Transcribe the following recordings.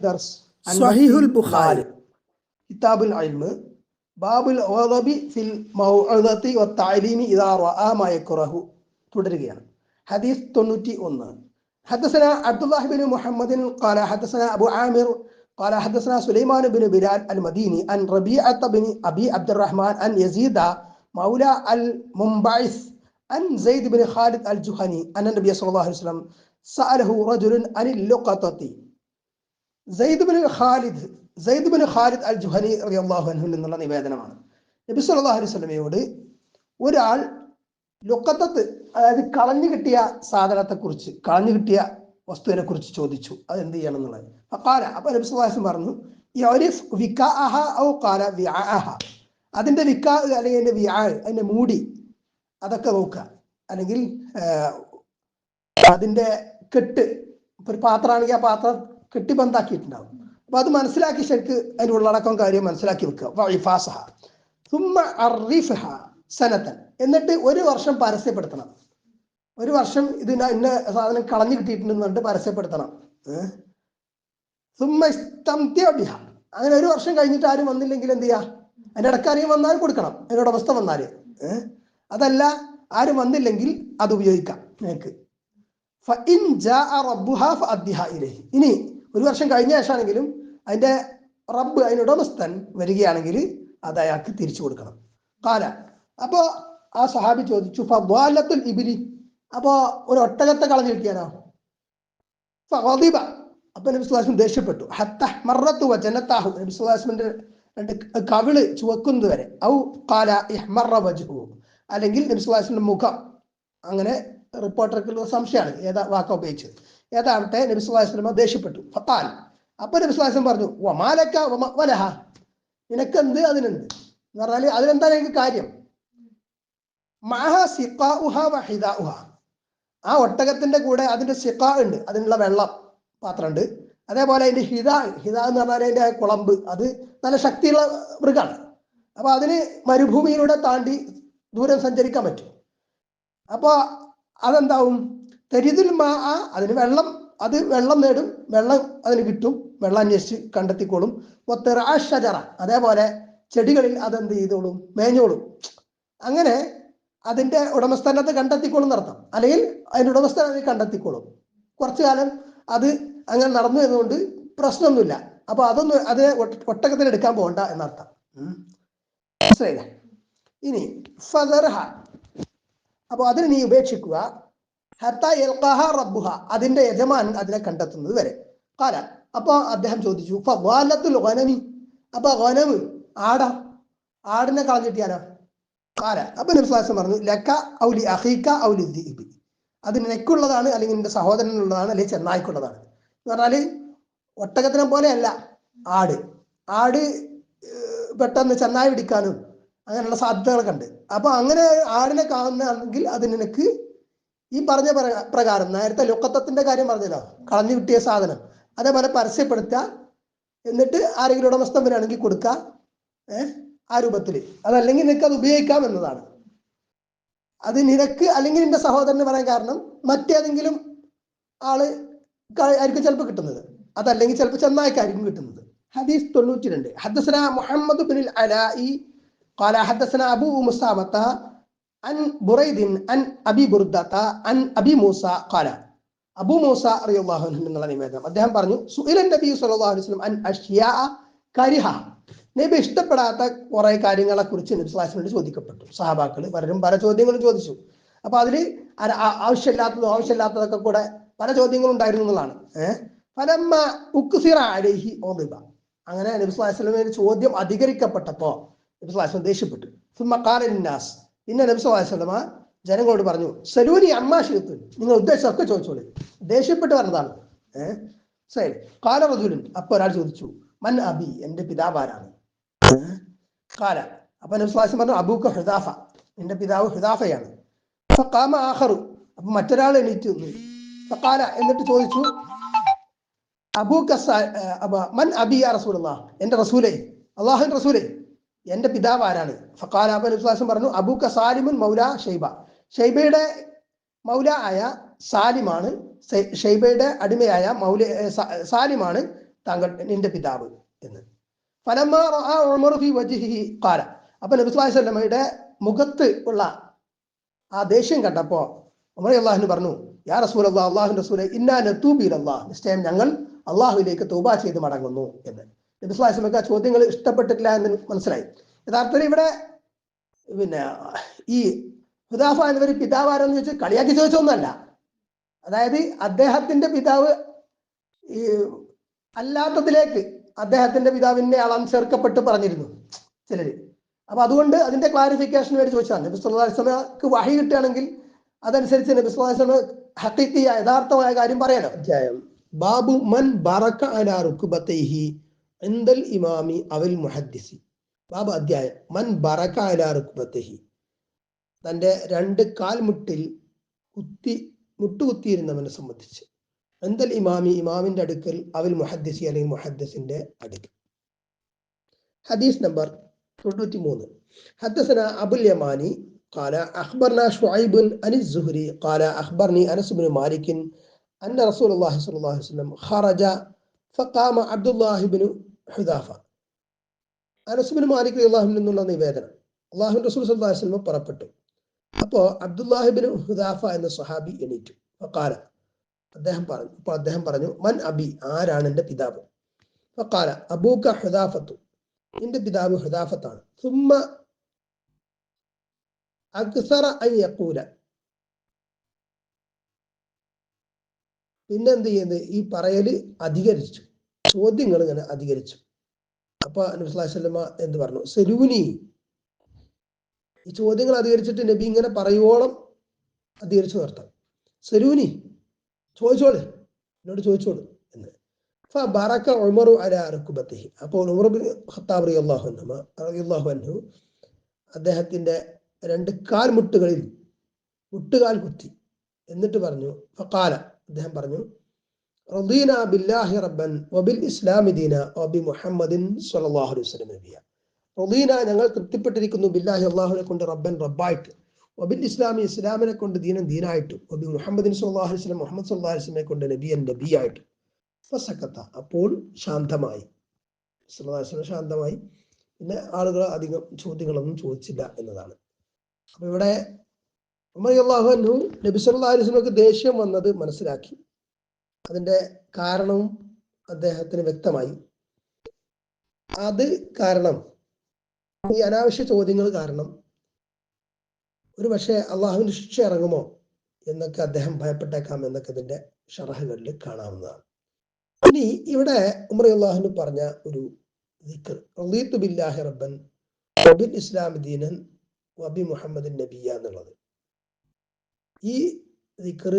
ദർസ് സ്വഹീഹുൽ ബുഖാരി കിതാബുൽ ഇൽമ് ബാബുൽ ഗളബി ഫിൽ മൗഇദത്തി വത്തഅലീമി ഇദാ റആ മാ യക്റഹു തുടരുകയാണ് ഹദീസ് 91 حدثنا عبد الله بن محمد قال حدثنا ابو عامر قال حدثنا سليمان بن بلال المديني عن ربيعة بن ابي عبد الرحمن عن يزيد مولى المنبعث عن زيد بن خالد الجهني أن النبي صلى الله عليه وسلم سأله رجل عن اللقطة Zaid bin Khalid Zaid bin Khalid al Juhani റളിയല്ലാഹു അൻഹു നിവേദനമാണ്. നബി സല്ലല്ലാഹു അലൈഹി വസല്ലമയോട് ഒരാൾ ലുക്കത്തത്ത് അതായത് കളഞ്ഞു കിട്ടിയ സാധനത്തെക്കുറിച്ച് കളഞ്ഞു കിട്ടിയ വസ്തുവിനെ കുറിച്ച് ചോദിച്ചു. അത് എന്ത് ചെയ്യണം എന്നുള്ളത് അക്കാല അപ്പൊ നബി വസല്ലം പറഞ്ഞു ഔ അതിന്റെ വിക്ക അല്ലെങ്കിൽ അതിന്റെ വിആ അതിന്റെ മൂടി അതൊക്കെ നോക്കുക. അല്ലെങ്കിൽ അതിന്റെ കെട്ട് ഒരു പാത്രമാണെങ്കിൽ ആ പാത്രം കെട്ടിബന്ധാക്കിയിട്ടുണ്ടാവും. അപ്പൊ അത് മനസ്സിലാക്കി ശരിക്ക് അതിന്റെ ഉള്ളടക്കം കാര്യം മനസ്സിലാക്കി വെക്കുക. സനത്തൻ എന്നിട്ട് ഒരു വർഷം പരസ്യപ്പെടുത്തണം. ഒരു വർഷം ഇതിന് ഇന്ന സാധനം കളഞ്ഞു കിട്ടിയിട്ടുണ്ടെന്ന് പറഞ്ഞിട്ട് പരസ്യപ്പെടുത്തണം? സുമ്മ അങ്ങനെ ഒരു വർഷം കഴിഞ്ഞിട്ട് ആരും വന്നില്ലെങ്കിൽ എന്ത് ചെയ്യാ? അതിന്റെ ഇടയ്ക്ക് ആരെയും വന്നാൽ കൊടുക്കണം. അതിന്റെ ഉടമസ്ഥ വന്നാൽ. ഏഹ്? അതല്ല ആരും വന്നില്ലെങ്കിൽ അത് ഉപയോഗിക്കാം. നിനക്ക്. ഇനി ഒരു വർഷം കഴിഞ്ഞ ശേഷമാണെങ്കിലും അതിന്റെ റബ്ബ് അതിന് ഉടമസ്ഥൻ വരികയാണെങ്കിൽ അത് അയാൾക്ക് തിരിച്ചു കൊടുക്കണം. കാല. അപ്പോ ആ സഹാബി ചോദിച്ചു ഫവാലത്തുൽ ഇബിലി. അപ്പോ ഒരു ഒട്ടകത്തെ കളഞ്ഞു കിട്ടിയാലോ ഫീബ അപ്പൊ നബി ദേഷ്യപ്പെട്ടു. ഹത്ത മറത്തു വചനത്താഹു നബി രണ്ട് കവിൾ ചുവക്കുന്നത് വരെ. ഔ കാല ഇഹ്മറ വജ്ഹു. അല്ലെങ്കിൽ നബി മുഖം. അങ്ങനെ റിപ്പോർട്ടർക്ക് സംശയമാണ്. ഏതാ വാക്ക ഉപയോഗിച്ചത്? ഏതാവട്ടെ നബി ദേഷ്യപ്പെട്ടു. ഫത്താൽ അപ്പൊ നബി പറഞ്ഞു വമാലക്ക വമ- വലഹ. നിനക്കെന്ത്? അതിനെന്ത്? എന്ന് പറഞ്ഞാൽ അതിനെന്താണ് എനിക്ക് കാര്യം? ആ ഒട്ടകത്തിന്റെ കൂടെ അതിന്റെ സിഖ ഉണ്ട്. അതിനുള്ള വെള്ളം പാത്രമുണ്ട് അതേപോലെ അതിന്റെ ഹിത ഹിത എന്ന് പറഞ്ഞാൽ അതിന്റെ കുളമ്പ്. അത് നല്ല ശക്തിയുള്ള മൃഗമാണ് അപ്പൊ അതിന് മരുഭൂമിയിലൂടെ താണ്ടി ദൂരം സഞ്ചരിക്കാൻ പറ്റും. അപ്പൊ അതെന്താവും? തെരിതിൽ മാ ആ അതിന് വെള്ളം അത് വെള്ളം നേടും വെള്ളം അതിന് കിട്ടും വെള്ളം അന്വേഷിച്ച് കണ്ടെത്തിക്കോളും. ഷജറ അതേപോലെ ചെടികളിൽ അതെന്ത് ചെയ്തോളും? മേഞ്ഞോളും. അങ്ങനെ അതിന്റെ ഉടമസ്ഥാനത്ത് കണ്ടെത്തിക്കോളും നടത്താം അല്ലെങ്കിൽ അതിന്റെ ഉടമസ്ഥൻ അത് കണ്ടെത്തിക്കോളും. കുറച്ചു കാലം അത് അങ്ങനെ നടന്നു എന്നതുകൊണ്ട് പ്രശ്നമൊന്നുമില്ല. അപ്പൊ അതൊന്നും അത് ഒട്ടകത്തിന് എടുക്കാൻ പോകണ്ട എന്നർത്ഥം മനസ്സിലായില്ലേ? ഇനി ഫദർഹ. അപ്പോൾ അതിന് നീ ഉപേക്ഷിക്കുക. റബ്ബുഹ. അതിന്റെ യജമാൻ അതിനെ കണ്ടെത്തുന്നത് വരെ. കാല അപ്പൊ അദ്ദേഹം ചോദിച്ചു ഫവാലത്തുൽ ഗനമി അപ്പൊ ഗനമ് ആടാ ആടിനെ കളഞ്ഞിട്ടിയാലോ കാല അപ്പൊ നബി സ്വല്ലല്ലാഹു പറഞ്ഞു ലക്ക ഔലി അഹീക്ക ഔലി ദീബി അത് നിനക്കുള്ളതാണ് അല്ലെങ്കിൽ നിന്റെ സഹോദരനുള്ളതാണ് അല്ലെങ്കിൽ ചെന്നായിക്കുള്ളതാണ്. എന്ന് പറഞ്ഞാൽ ഒട്ടകത്തിനെ പോലെയല്ല ആട്. ആട് പെട്ടെന്ന് ചെന്നായി പിടിക്കാനും അങ്ങനെയുള്ള സാധ്യതകളൊക്കെ ഉണ്ട്. അപ്പൊ അങ്ങനെ ആടിനെ കാണുന്നതാണെങ്കിൽ അത് നിനക്ക് ഈ പറഞ്ഞ പ്രക- പ്രകാരം നേരത്തെ ലുക്കത്തത്തിന്റെ കാര്യം പറഞ്ഞല്ലോ കളഞ്ഞു കിട്ടിയ സാധനം അതേപോലെ പരസ്യപ്പെടുത്തുക എന്നിട്ട് ആരെങ്കിലും ഉടമസ്ഥൻ വരികയാണെങ്കിൽ കൊടുക്കുക ഏഹ് ആ രൂപത്തിൽ അതല്ലെങ്കിൽ നിനക്ക് അത് ഉപയോഗിക്കാം എന്നതാണ് അത് നിനക്ക് അല്ലെങ്കിൽ നിന്റെ സഹോദരന് പറയാൻ കാരണം മറ്റേതെങ്കിലും ആള് ക- ആയിരിക്കും ചിലപ്പോൾ കിട്ടുന്നത് അതല്ലെങ്കിൽ ചിലപ്പോൾ ചെന്നായിക്കായിരിക്കും കിട്ടുന്നത് ഹദീസ് തൊണ്ണൂറ്റി രണ്ട് ഹദസന മുഹമ്മദ് ബിൻ അലായി قال حدثنا أبو مسامة അൻ ബുറൈദിൻ അൻ അബി ബുർദത്ത അൻ അബി മൂസ കാല അബു മൂസ അറിയാഹു എന്നുള്ള നിവേദനം അദ്ദേഹം പറഞ്ഞു സുഹിലൻ നബി സല്ലല്ലാഹു അലൈഹി വസല്ലം അൻ അഷ്യ കരിഹ. നബി ഇഷ്ടപ്പെടാത്ത കുറെ കാര്യങ്ങളെ കുറിച്ച് നബി സ്ലാസിനോട് ചോദിക്കപ്പെട്ടു. സഹാബാക്കൾ പലരും പല ചോദ്യങ്ങളും ചോദിച്ചു. അപ്പൊ അതിൽ ആവശ്യമില്ലാത്തതും ആവശ്യമില്ലാത്തതൊക്കെ കൂടെ പല ചോദ്യങ്ങളും ഉണ്ടായിരുന്നു എന്നുള്ളതാണ്. ഏഹ് ഫലമ്മ ഉക്സിറ അലേഹി ഓറിബ അങ്ങനെ നബി സ്ലാസ്ലമിന്റെ ചോദ്യം അധികരിക്കപ്പെട്ടപ്പോ നബി സ്ലാസ്ലം ദേഷ്യപ്പെട്ടു. സുമ്മക്കാരൻ നാസ്. പിന്നെ നബി സ്വലാസ്ലമ ജനങ്ങളോട് പറഞ്ഞു സലൂനി അമ്മാശിത്തു നിങ്ങൾ ഉദ്ദേശമൊക്കെ ചോദിച്ചോളൂ. ദേഷ്യപ്പെട്ട് പറഞ്ഞതാണ്. ഏഹ് ശരി കാല അപ്പൊ ഒരാൾ ചോദിച്ചു മൻ അബി? എന്റെ പിതാവ് ആരാണ്? കാല അപ്പൊ നബി സ്വലാസ്ലം പറഞ്ഞു അബൂക്ക് ഹുദാഫ. എന്റെ പിതാവ് ഹുദാഫയാണ്. കാമ ആഹറു അപ്പൊ മറ്റൊരാൾ എണീറ്റ് കാല എന്നിട്ട് ചോദിച്ചു അബൂക്ക മൻ അബി റസൂലുള്ളാ എന്റെ റസൂലേ. അള്ളാഹുൻ റസൂലേ. എന്റെ പിതാവ് ആരാണ്? ഫഖാല അബു വിശ്വാസം പറഞ്ഞു അബൂക്ക സാലിമുൻ മൗല ഷെയ്ബ ഷെയ്ബയുടെ മൗല ആയ സാലിമാണ് ഷെയ്ബയുടെ അടിമയായ മൗല സാലിമാണ് താങ്കൾ നിന്റെ പിതാവ് എന്ന്. കാല അപ്പൊ നബി സ്വല്ലല്ലാഹു മുഖത്ത് ഉള്ള ആ ദേഷ്യം കണ്ടപ്പോ ഉമർ അള്ളാഹുന് പറഞ്ഞു യാ റസൂൽ അള്ളാഹ് അള്ളാഹു റസൂലെ ഇന്നാ നത്തൂബി അള്ളാഹ് നിശ്ചയം ഞങ്ങൾ അള്ളാഹുവിലേക്ക് തൂബ ചെയ്ത് മടങ്ങുന്നു എന്ന്. നബി സ്വല്ലല്ലാഹു അലൈഹി വസല്ലമക്ക് ആ ചോദ്യങ്ങൾ ഇഷ്ടപ്പെട്ടിട്ടില്ല എന്ന് മനസ്സിലായി. യഥാർത്ഥത്തിൽ ഇവിടെ പിന്നെ ഈ ഹുദാഫ എന്നവർ പിതാവ് ആരെന്ന് ചോദിച്ചാൽ കളിയാക്കി ചോദിച്ചൊന്നല്ല അതായത് അദ്ദേഹത്തിന്റെ പിതാവ് ഈ അല്ലാത്തതിലേക്ക് അദ്ദേഹത്തിന്റെ പിതാവിന്റെ ആളാം ചേർക്കപ്പെട്ട് പറഞ്ഞിരുന്നു ചിലര് അപ്പൊ അതുകൊണ്ട് അതിന്റെ ക്ലാരിഫിക്കേഷൻ വേണ്ടി ചോദിച്ചതാണ്. നബി വസല്ലമക്ക് വഹി കിട്ടുകയാണെങ്കിൽ അതനുസരിച്ച് നബി ഹഖീഖിയ യഥാർത്ഥമായ കാര്യം പറയണം. ബാബു മൻ ബറക്ക അലാ റുക്ബതൈഹി. ഇൻദൽ ഇമാമി അവൽ മുഹദ്ദിസി ബാബു അധ്യായം മൻ ബറക അലാ റുക്ബതൈഹി തന്റെ രണ്ട് കാൽമുട്ടിൽ കുത്തി മുട്ടുകുത്തിയിരുന്നവനെ സംബന്ധിച്ച് എന്തൽ ഇമാമി ഇമാമിന്റെ അടുക്കൽ അവൽ മുഹദ്ദിസി അല്ലെങ്കിൽ മുഹദ്ദിസിന്റെ അടുക്കൽ ഹദീസ് നമ്പർ തൊണ്ണൂറ്റി മൂന്ന് حدثنا أبو اليماني قال أخبرنا شعيب عن الزهري قال أخبرني أنس بن مالك أن رسول الله صلى الله عليه وسلم خرج فقام عبد الله بن ഹുദാഫ അനസുബിന് മാലിക് അള്ളാഹുവിൽ നിന്നുള്ള നിവേദനം. അള്ളാഹു റസൂൽ സല്ലാ വസ്ലമ പുറപ്പെട്ടു. അപ്പോൾ അബ്ദുല്ലാഹിബിൻ ഹുദാഫ എന്ന സ്വഹാബി എണീറ്റു. ഫക്കാല അദ്ദേഹം പറഞ്ഞു അപ്പോൾ അദ്ദേഹം പറഞ്ഞു മൻ അബി ആരാണ് എന്റെ പിതാവ്? ഫക്കാല അബൂക്ക ഹുദാഫത്തു എന്റെ പിതാവ് ഹുദാഫത്താണ് സുമ്മ അക്സറ അൻ യക്കൂല പിന്നെന്ത് ചെയ്യുന്നത്? ഈ പറയൽ അധികരിച്ചു. ചോദ്യങ്ങൾ ഇങ്ങനെ അധികരിച്ചു. അപ്പൊ നബി എന്ത് പറഞ്ഞു? സെരൂനി ഈ ചോദ്യങ്ങൾ അധികരിച്ചിട്ട് നബി ഇങ്ങനെ പറയുവോളം അധികരിച്ചു നിർത്താം. സെരൂനി ചോദിച്ചോളെ. എന്നോട് ചോദിച്ചോളൂ എന്ന്. ബറക്ക ഉമറു അല അപ്പോൾ ഉമർ അൻഹു അദ്ദേഹത്തിന്റെ രണ്ട് കാൽ മുട്ടുകളിൽ മുട്ടുകാൽ കുത്തി. എന്നിട്ട് പറഞ്ഞു ഫക്കാല അദ്ദേഹം പറഞ്ഞു റദീന ബില്ലാഹി റബ്ബൻ വബിൽ ഇസ്ലാമി ദീന വബി മുഹമ്മദിൻ സ്വല്ലല്ലാഹു അലൈഹി വസല്ലം നബിയ. റദീന ഞങ്ങൾ തൃപ്തിപ്പെട്ടിരിക്കുന്നു ബില്ലാഹി അള്ളാഹുനെ കൊണ്ട് റബ്ബൻ റബ്ബായിട്ട്. വബിൽ ഇസ്ലാമി ഇസ്ലാമിനെ കൊണ്ട് ദീനൻ ദീനായിട്ടും. വബി മുഹമ്മദിൻ സ്വല്ലല്ലാഹു അലൈഹി വസല്ലം മുഹമ്മദ് സ്വല്ലല്ലാഹു അലൈഹി വസല്ലമെ കൊണ്ട് നബിയൻ നബിയായിട്ട്. ഫസക്കത്ത അപ്പോൾ ശാന്തമായി. സ്വല്ലല്ലാഹു അലൈഹി വസല്ലം ശാന്തമായി. പിന്നെ ആളുകൾ അധികം ചോദ്യങ്ങളൊന്നും ചോദിച്ചില്ല എന്നതാണ്. അപ്പൊ ഇവിടെ ഉമർ അള്ളാഹു നബി സല്ലാ അലൈഹി വസല്ലമക്ക് ദേഷ്യം വന്നത് മനസ്സിലാക്കി. അതിന്റെ കാരണവും അദ്ദേഹത്തിന് വ്യക്തമായി. അത് കാരണം ഈ അനാവശ്യ ചോദ്യങ്ങൾ കാരണം ഒരു പക്ഷേ അള്ളാഹുവിന്റെ ശിക്ഷ ഇറങ്ങുമോ എന്നൊക്കെ അദ്ദേഹം ഭയപ്പെട്ടേക്കാം എന്നൊക്കെ ഇതിന്റെ ഷറഹുകളിൽ കാണാവുന്നതാണ്. ഇനി ഇവിടെ ഉമർ അള്ളാഹുന് പറഞ്ഞ ഒരു ബില്ലാഹി റബ്ബൻ ഇസ്ലാം ദീനൻ വബി മുഹമ്മദിൻ നബിയ എന്നുള്ളത്. ഈ ദിക്ർ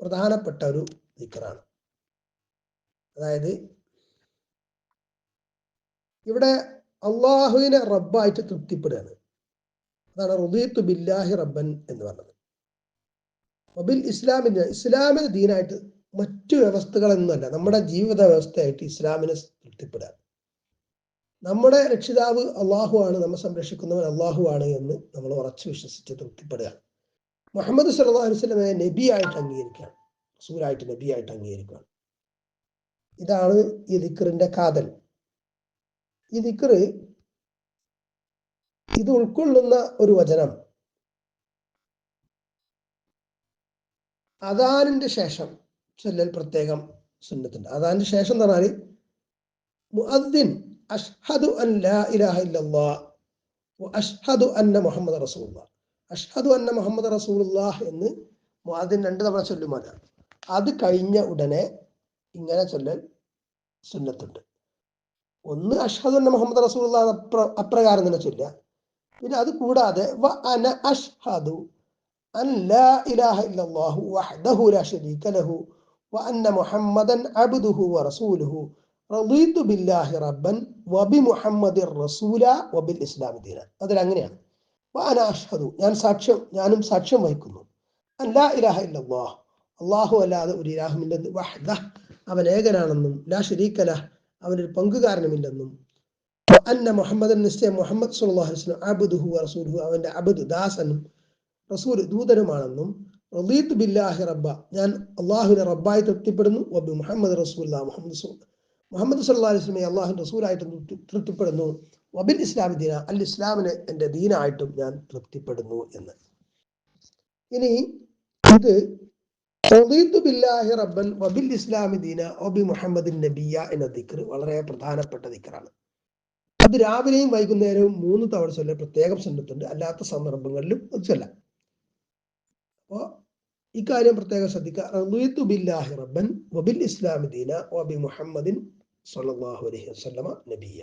പ്രധാനപ്പെട്ട ഒരു ദിക്റാണ് അതായത് ഇവിടെ അള്ളാഹുവിനെ റബ്ബായിട്ട് തൃപ്തിപ്പെടുകയാണ്. അതാണ് റുദീത്തു ബില്ലാഹി റബ്ബൻ എന്ന് പറഞ്ഞത്. മൊബിൽ ഇസ്ലാമിന് ഇസ്ലാമിന് ദീനായിട്ട് മറ്റു വ്യവസ്ഥകളൊന്നുമല്ല. നമ്മുടെ ജീവിത വ്യവസ്ഥയായിട്ട് ഇസ്ലാമിനെ തൃപ്തിപ്പെടുക നമ്മുടെ രക്ഷിതാവ് അള്ളാഹു ആണ് നമ്മെ സംരക്ഷിക്കുന്നവൻ അള്ളാഹു ആണ് എന്ന് നമ്മൾ ഉറച്ചു വിശ്വസിച്ച് തൃപ്തിപ്പെടുക മുഹമ്മദ് സല്ലല്ലാഹു അലൈഹി വസല്ലമയെ നബിയായിട്ട് അംഗീകരിക്കുകയാണ്. റസൂലായിട്ട് നബിയായിട്ട് അംഗീകരിക്കുകയാണ്. ഇതാണ് ഈ ദിക്കറിന്റെ കാതൽ. ഈ ദിക്കറ് ഇത് ഉൾക്കൊള്ളുന്ന ഒരു വചനം. അദാനിന്റെ ശേഷം ചൊല്ലൽ പ്രത്യേകം സുന്നത്തുണ്ട്. അദാനിന്റെ ശേഷം എന്ന് പറഞ്ഞാൽ മുഅദ്ദിൻ അഷ്ഹദു അഷ്ഹദു അന്ന മുഹമ്മദ് അഷ്ഹദു അന്ന മുഹമ്മദ് റസൂലുള്ള എന്ന് മുഅദ്ദിൻ രണ്ട് തവണ ചൊല്ലുമല്ല അത് കഴിഞ്ഞ ഉടനെ ഇങ്ങനെ ചൊല്ലൽ സുന്നത്തുണ്ട്. ഒന്ന് അഷ്ഹദു മുഹമ്മദ് റസൂൽ അപ്ര അപ്രകാരം തന്നെ ചൊല്ലുക. പിന്നെ അത് കൂടാതെ വ അന അഷ്ഹദു ഇല്ലല്ലാഹു ലാ ലഹു വ മുഹമ്മദൻ അബ്ദുഹു വ റസൂലുഹു ബില്ലാഹി റബ്ബൻ വബി മുഹമ്മദിർ റസൂല വ ബിൽ ഇസ്ലാമി ദീന. വ അന അഷ്ഹദു ഞാൻ സാക്ഷ്യം ഞാനും സാക്ഷ്യം വഹിക്കുന്നു. അൻ ഇലാഹ ഇല്ലല്ലാഹ് അള്ളാഹു അല്ലാതെ ഒരു ഇലാഹുമില്ലെന്ന് വഹ്ദ അവൻ ഏകനാണെന്നും ലാ ഷരീഖല അവനൊരു പങ്കുകാരനുമില്ലെന്നും. അന്ന മുഹമ്മദൻ നിശ്ചയം മുഹമ്മദ് വസല്ലം അബ്ദുഹു റസൂലുഹു അവന്റെ അബുദ് ദാസനും റസൂൽ ദൂതനുമാണെന്നും റളീത്ത് ബില്ലാഹി റബ്ബ ഞാൻ അള്ളാഹുവിനെ റബ്ബായി തൃപ്തിപ്പെടുന്നു വബി മുഹമ്മദ് റസൂല്ല മുഹമ്മദ് മുഹമ്മദ് സല്ലാ സ്വലമെ അള്ളാഹു റസൂലായിട്ടും തൃപ്തി- തൃപ്തിപ്പെടുന്നു വബിൻ ഇസ്ലാമി ദീന അൽ ഇസ്ലാമിനെ എന്റെ ദീനായിട്ടും ഞാൻ തൃപ്തിപ്പെടുന്നു എന്ന്. ഇനി ഇത് ബില്ലാഹി റബ്ബൻ വബിൽ ഇസ്ലാമി ദീന മുഹമ്മദിൻ എന്ന ദിക്ർ വളരെ പ്രധാനപ്പെട്ട ദിക്റാണ്. അത് രാവിലെയും വൈകുന്നേരവും മൂന്ന് തവണ ചൊല്ല പ്രത്യേകം സുന്നത്തുണ്ട് അല്ലാത്ത സന്ദർഭങ്ങളിലും അത് ചൊല്ലാം. അപ്പോ ഇക്കാര്യം പ്രത്യേകം ശ്രദ്ധിക്കുക. ബില്ലാഹി റബ്ബൻ വബിൽ ഇസ്ലാമി ദീന മുഹമ്മദിൻ അലൈഹി നബിയ.